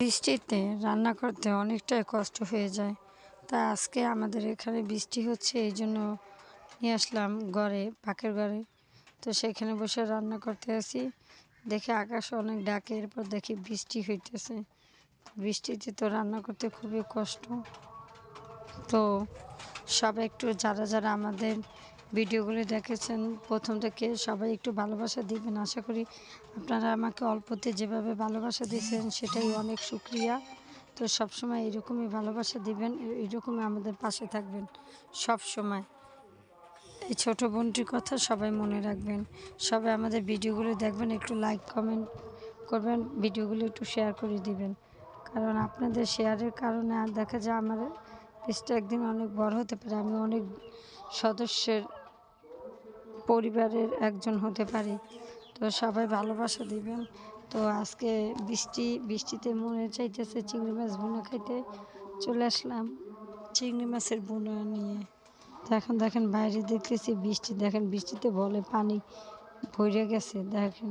বৃষ্টিতে রান্না করতে অনেকটাই কষ্ট হয়ে যায়। তা আজকে আমাদের এখানে বৃষ্টি হচ্ছে, এই জন্য নিয়ে আসলাম ঘরে, পাকের ঘরে। তো সেখানে বসে রান্না করতে আসি। দেখে আকাশ অনেক ডাকে, এরপর দেখি বৃষ্টি হইতেছে। বৃষ্টিতে তো রান্না করতে খুবই কষ্ট। তো সব একটু যারা যারা আমাদের ভিডিওগুলি দেখেছেন প্রথম থেকে সবাই একটু ভালোবাসা দিবেন। আশা করি আপনারা আমাকে অল্পতে যেভাবে ভালোবাসা দিয়েছেন সেটাই অনেক শুক্রিয়া তো সবসময় এরকমই ভালোবাসা দিবেন, এরকমই আমাদের পাশে থাকবেন সব সময় এই ছোটো বোনটির কথা সবাই মনে রাখবেন। সবাই আমাদের ভিডিওগুলো দেখবেন, একটু লাইক কমেন্ট করবেন, ভিডিওগুলো একটু শেয়ার করে দিবেন। কারণ আপনাদের শেয়ারের কারণে আর দেখা যায়, আমার পেজটা একদিন অনেক বড় হতে পারে, আমি অনেক সদস্যের পরিবারের একজন হতে পারি। তো সবাই ভালোবাসা দিবেন। তো আজকে বৃষ্টি, বৃষ্টিতে মনে চাইতেছে চিংড়ি মাছ বোনা খাইতে চলে আসলাম চিংড়ি মাছের বোনা নিয়ে। তো এখন দেখেন বাইরে দেখতেছি বৃষ্টি, দেখেন বৃষ্টিতে বলে পানি ভরে গেছে, দেখেন।